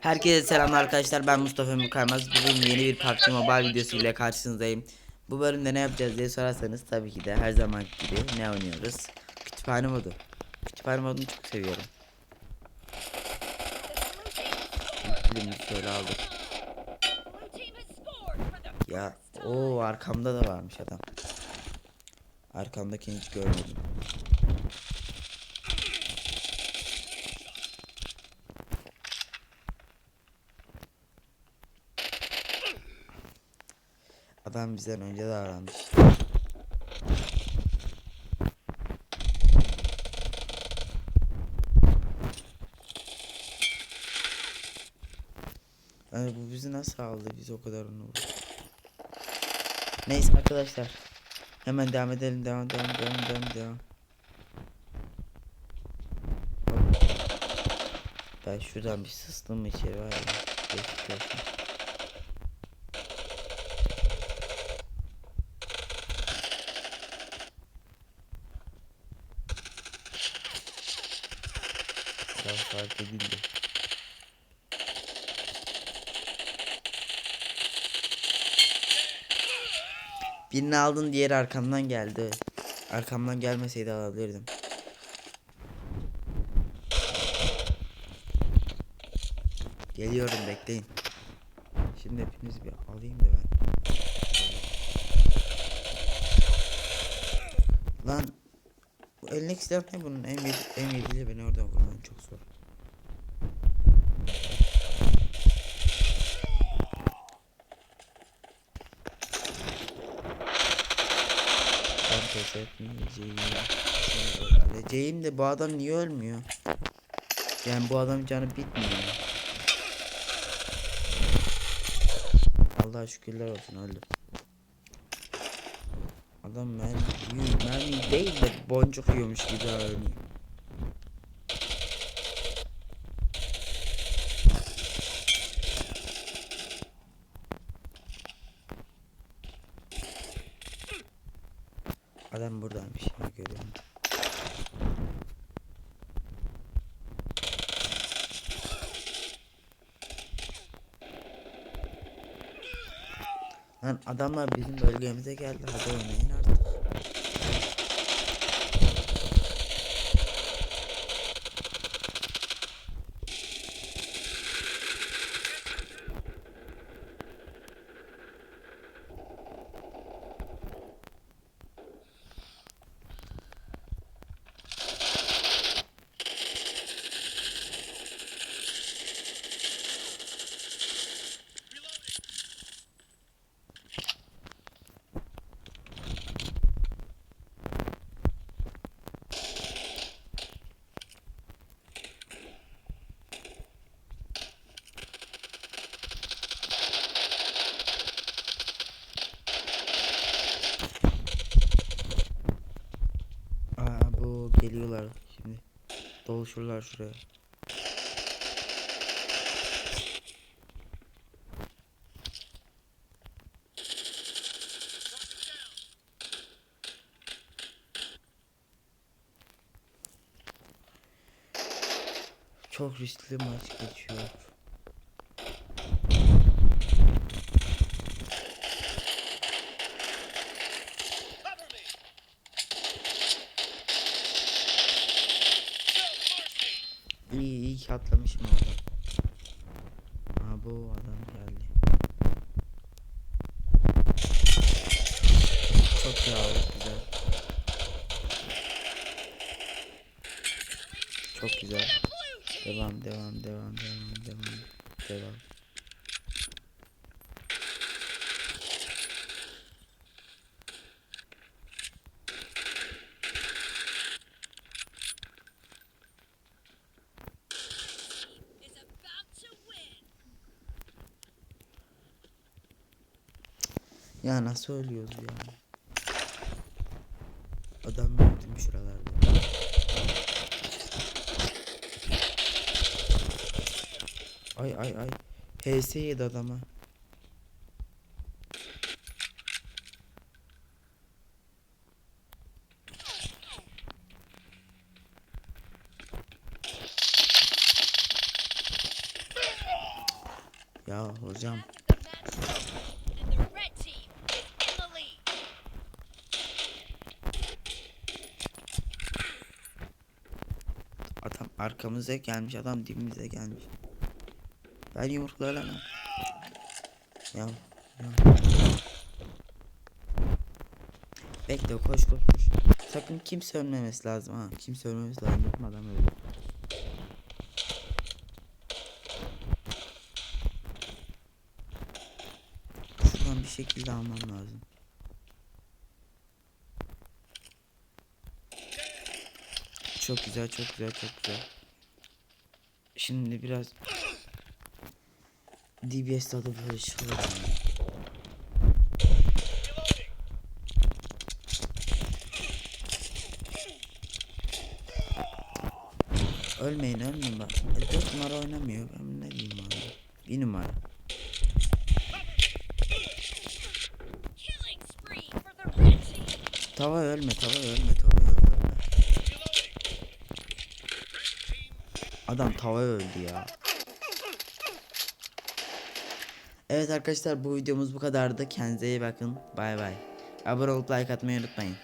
Herkese selamlar arkadaşlar ben Mustafa Mükaymaz Bugün yeni bir PUBG Mobile videosu ile karşınızdayım. Bu bölümde ne yapacağız diye sorarsanız tabii ki de her zaman gibi ne oynuyoruz? Kütüphane modu. Kütüphane modunu çok seviyorum. Şöyle aldık. Ya o arkamda da varmış adam. Arkamdakini hiç görmedim Adam bizden önce davranmış. Yani bu bizi nasıl aldı? Biz o kadar onu. Neyse arkadaşlar. Hemen devam edelim. Devam devam devam devam devam. Ben şuradan bir sıstım mı içeri var ya. Geçmiş olsun. Daha fark edildi. Birini aldın diğeri arkamdan geldi. Arkamdan gelmeseydi alabilirdim. Geliyorum bekleyin. Şimdi hepinizi bir alayım da ben. Lan elindeki silah ne bunun? M7, M7 ile beni oradan vurman çok zor. Pes etmeyeceğim. Öleceğim de bu adam niye ölmüyor? Yani bu adam canı bitmiyor. Allah şükürler olsun öldü. Adam mermi. Mermi değil de boncuk yiyormuş gibi davranıyor. Adam buradaymış ya görüyorum. Lan adamlar bizim bölgemize geldi. Hadi oynayın artık. Bu geliyorlar şimdi. Doluşurlar şuraya. Çok riskli maç geçiyor. İyi iyi ki atlamışım orada. Aa bu adam geldi. Çok yağlı güzel. Çok güzel. Devam devam devam devam devam devam. Ya nasıl ölüyoruz ya? Adam gördüm şuralarda. Ay ay ay. HS yedi adama. Ya hocam. Arkamıza gelmiş adam dibimize gelmiş. Ben yumruklarla lan. Ya, ya. Bekle koş koş koş. Sakın kimse ölmemesi lazım ha. Kimse ölmemesi lazım. Bakma adam öldü. Şuradan bir şekilde almam lazım. Çok güzel, çok güzel, çok güzel. Şimdi biraz DBS tadı böyle çıkıyor. Ölmeyin ölmeyin bak. E, 4 numara oynamıyor. Ben ne diyeyim abi. Bir numara. Tava ölme tava ölme tava Adam tava öldü ya. Evet arkadaşlar bu videomuz bu kadardı. Kendinize iyi bakın. Bay bay. Abone olup like atmayı unutmayın.